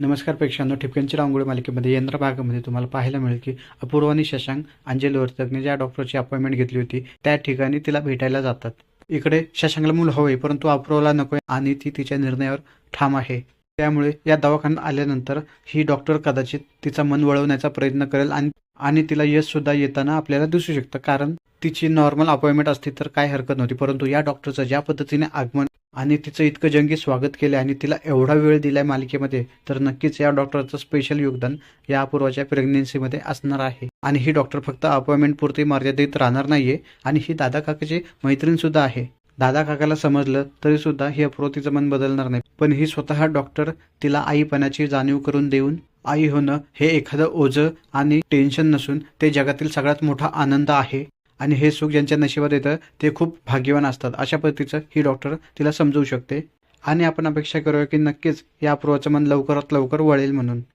नमस्कार प्रेक्षकांनो ठिपक्यांची रांगोळी मालिकेमध्ये यंत्र भागामध्ये तुम्हाला पाहायला मिळेल की अपूर्व आणि शशांक अंजल वर्तकने ज्या डॉक्टरची अपॉइंटमेंट घेतली होती त्या ठिकाणी तिला भेटायला जातात. इकडे शशांकला मूल हवे परंतु अपूर्वला नकोय आणि ती तिच्या निर्णयावर ठाम आहे. त्यामुळे या दवाखान्यात आल्यानंतर ही डॉक्टर कदाचित तिचा मन वळवण्याचा प्रयत्न करेल आणि आणि तिला यश सुद्धा येताना आपल्याला दिसू शकतं. कारण तिची नॉर्मल अपॉइंटमेंट असती तर काय हरकत नव्हती परंतु या डॉक्टरचं ज्या पद्धतीने आगमन आणि तिचं इतकं जंगी स्वागत केलं आणि तिला एवढा वेळ दिलाय मालिकेमध्ये तर नक्कीच या डॉक्टरचं स्पेशल योगदान या अपूर्वाच्या प्रेग्नेन्सीमध्ये असणार आहे. आणि ही डॉक्टर फक्त अपॉइंटमेंट पुरती मर्यादित राहणार नाहीये आणि ही दादा काकाची मैत्रीण सुद्धा आहे. दादा काकाला समजलं तरी सुद्धा ही अपूर्व तिचं मन बदलणार नाही. पण ही स्वतः डॉक्टर तिला आईपणाची जाणीव करून देऊन आई होणं हे एखादं ओझं आणि टेन्शन नसून ते जगातील सगळ्यात मोठा आनंद आहे. आणि हे सुख ज्यांच्या नशिबात येतं ते खूप भाग्यवान असतात. अशा पद्धतीचं ही डॉक्टर तिला समजवू शकते. आणि आपण अपेक्षा करूया की नक्कीच या अपूर्वाचं मन लवकरात लवकर वळेल म्हणून.